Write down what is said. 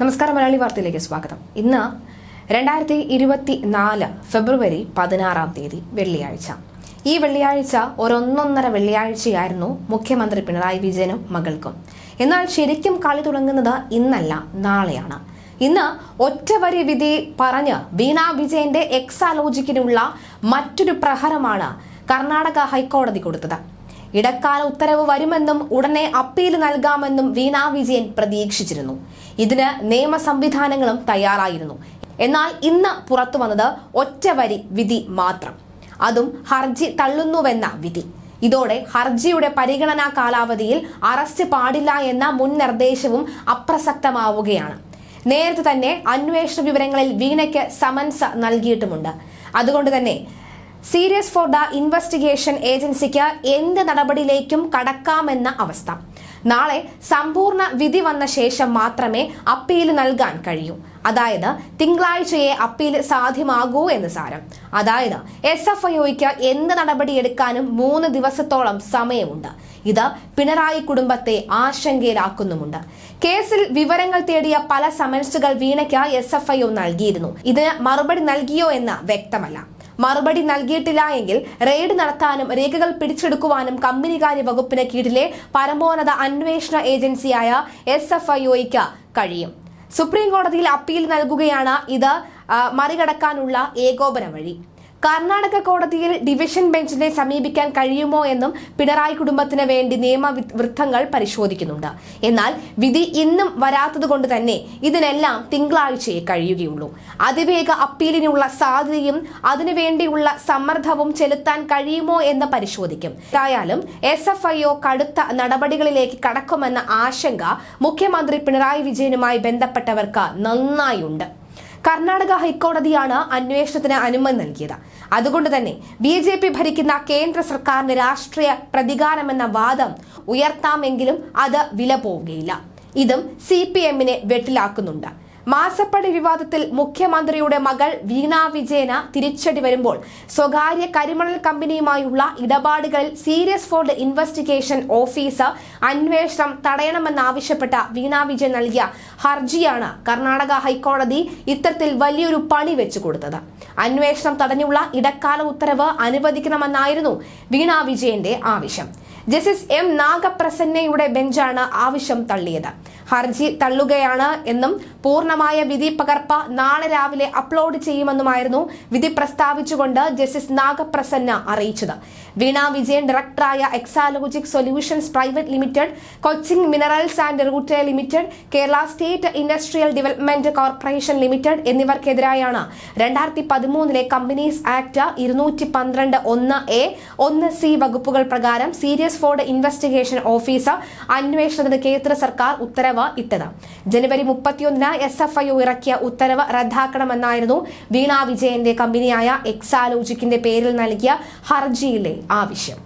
നമസ്കാരം മലയാളി വാർത്തയിലേക്ക് സ്വാഗതം. ഇന്ന് രണ്ടായിരത്തി ഇരുപത്തി നാല് ഫെബ്രുവരി പതിനാറാം തീയതി വെള്ളിയാഴ്ച. ഈ വെള്ളിയാഴ്ച ഒരൊന്നൊന്നര വെള്ളിയാഴ്ചയായിരുന്നു മുഖ്യമന്ത്രി പിണറായി വിജയനും മകൾക്കും. എന്നാൽ ശരിക്കും കളി തുടങ്ങുന്നത് ഇന്നല്ല നാളെയാണ്. ഇന്ന് ഒറ്റവരി വിധി പറഞ്ഞ് വീണ വിജയന്റെ എക്സാലോജിക്കിനുള്ള മറ്റൊരു പ്രഹരമാണ് കർണാടക ഹൈക്കോടതി കൊടുത്തത്. ഇടക്കാല ഉത്തരവ് വരുമെന്നും ഉടനെ അപ്പീൽ നൽകാമെന്നും വീണ വിജയൻ പ്രതീക്ഷിച്ചിരുന്നു. ഇതിന് നിയമ സംവിധാനങ്ങളും തയ്യാറായിരുന്നു. എന്നാൽ ഇന്ന് പുറത്തു വന്നത് ഒറ്റവരി വിധി മാത്രം. അതും ഹർജി തള്ളുന്നുവെന്ന വിധി. ഇതോടെ ഹർജിയുടെ പരിഗണനാ കാലാവധിയിൽ അറസ്റ്റ് പാടില്ല എന്ന മുൻ നിർദ്ദേശവും അപ്രസക്തമാവുകയാണ്. നേരത്തെ തന്നെ അന്വേഷണ വിവരങ്ങളിൽ വീണയ്ക്ക് സമൻസ് നൽകിയിട്ടുമുണ്ട്. അതുകൊണ്ട് തന്നെ സീരിയസ് ഫോർ ദ ഇൻവെസ്റ്റിഗേഷൻ ഏജൻസിക്ക് എന്ത് നടപടിയിലേക്കും കടക്കാമെന്ന അവസ്ഥ. നാളെ സമ്പൂർണ വിധി വന്ന ശേഷം മാത്രമേ അപ്പീൽ നൽകാൻ കഴിയൂ. അതായത് തിങ്കളാഴ്ചയെ അപ്പീൽ സാധ്യമാകൂ എന്ന് സാരം. അതായത് എസ് എഫ് ഐഒയ്ക്ക് എന്ത് നടപടിയെടുക്കാനും മൂന്ന് ദിവസത്തോളം സമയമുണ്ട്. ഇത് പിണറായി കുടുംബത്തെ ആശങ്കയിലാക്കുന്നുമുണ്ട്. കേസിൽ വിവരങ്ങൾ തേടിയ പല സമൻസുകൾ വീണയ്ക്ക് എസ് എഫ് ഐ ഒ നൽകിയിരുന്നു. ഇതിന് മറുപടി നൽകിയോ എന്ന് വ്യക്തമല്ല. മറുപടി നൽകിയിട്ടില്ല എങ്കിൽ റെയ്ഡ് നടത്താനും രേഖകൾ പിടിച്ചെടുക്കുവാനും കമ്പനികാര്യ വകുപ്പിന് കീഴിലെ പരമോന്നത അന്വേഷണ ഏജൻസിയായ എസ് എഫ് കഴിയും. സുപ്രീം കോടതിയിൽ അപ്പീൽ നൽകുകയാണ് ഇത് മറികടക്കാനുള്ള ഏകോപന വഴി. കർണാടക കോടതിയിൽ ഡിവിഷൻ ബെഞ്ചിനെ സമീപിക്കാൻ കഴിയുമോ എന്നും പിണറായി കുടുംബത്തിന് വേണ്ടി നിയമ വൃത്തങ്ങൾ പരിശോധിക്കുന്നുണ്ട്. എന്നാൽ വിധി ഇന്നും വരാത്തതുകൊണ്ട് തന്നെ ഇതിനെല്ലാം തിങ്കളാഴ്ചയെ കഴിയുകയുള്ളൂ. അതിവേഗ അപ്പീലിനുള്ള സാധ്യതയും അതിനുവേണ്ടിയുള്ള സമ്മർദ്ദവും ചെലുത്താൻ കഴിയുമോ എന്ന് പരിശോധിക്കും. ഏതായാലും എസ് എഫ് ഐ ഒ കടുത്ത നടപടികളിലേക്ക് കടക്കുമെന്ന ആശങ്ക മുഖ്യമന്ത്രി പിണറായി വിജയനുമായി ബന്ധപ്പെട്ടവർക്ക് നന്നായുണ്ട്. കർണാടക ഹൈക്കോടതിയാണ് അന്വേഷണത്തിന് അനുമതി നൽകിയത്. അതുകൊണ്ട് തന്നെ ബി ജെ പി ഭരിക്കുന്ന കേന്ദ്ര സർക്കാരിന് രാഷ്ട്രീയ പ്രതികാരമെന്ന വാദം ഉയർത്താമെങ്കിലും അത് വില പോവുകയില്ല ഇതും സി പി എമ്മിനെ വെട്ടിലാക്കുന്നുണ്ട്. മാസപ്പടി വിവാദത്തിൽ മുഖ്യമന്ത്രിയുടെ മകൾ വീണ വിജയന തിരിച്ചടി വരുമ്പോൾ സ്വകാര്യ കരിമണൽ കമ്പനിയുമായുള്ള ഇടപാടുകളിൽ സീരിയസ് ഫോർ ഇൻവെസ്റ്റിഗേഷൻ ഓഫീസർ അന്വേഷണം തടയണമെന്നാവശ്യപ്പെട്ട വീണ വിജയൻ നൽകിയ ഹർജിയാണ് കർണാടക ഹൈക്കോടതി ഇത്തരത്തിൽ വലിയൊരു പണി വെച്ചു കൊടുത്തത്. അന്വേഷണം തടഞ്ഞുള്ള ഇടക്കാല ഉത്തരവ് അനുവദിക്കണമെന്നായിരുന്നു വീണ വിജയന്റെ ആവശ്യം. ജസ്റ്റിസ് എം നാഗപ്രസന്നയുടെ ബെഞ്ചാണ് ആവശ്യം തള്ളിയത്. ഹർജി തള്ളുകയാണ് എന്നും പൂർണമായ വിധി പകർപ്പ് നാളെ രാവിലെ അപ്ലോഡ് ചെയ്യുമെന്നുമായിരുന്നു വിധി പ്രസ്താവിച്ചുകൊണ്ട് ജസ്റ്റിസ് നാഗപ്രസന്ന അറിയിച്ചത്. വീണ വിജയൻ ഡയറക്ടറായ Exalogic solutions private limited Cochin minerals and rutile limited Kerala state industrial development corporation limited എന്നിവർക്കെതിരായാണ് രണ്ടായിരത്തി പതിമൂന്നിലെ കമ്പനീസ് ആക്ട് ഇരുന്നൂറ്റി പന്ത്രണ്ട് ഒന്ന് എ ഒന്ന് സി വകുപ്പുകൾ പ്രകാരം സീരിയസ് ഫോർഡ് ഇൻവെസ്റ്റിഗേഷൻ ഓഫീസർ അന്വേഷണത്തിന് കേന്ദ്ര സർക്കാർ ഉത്തരവ് ഇട്ടത്. ജനുവരി മുപ്പത്തിയൊന്നിന് എസ് എഫ് ഐ ഇറക്കിയ ഉത്തരവ് റദ്ദാക്കണമെന്നായിരുന്നു വീണ വിജയന്റെ കമ്പനിയായ എക്സാലോജിക്കിന്റെ പേരിൽ നൽകിയ ഹർജിയിലെ ആവശ്യം.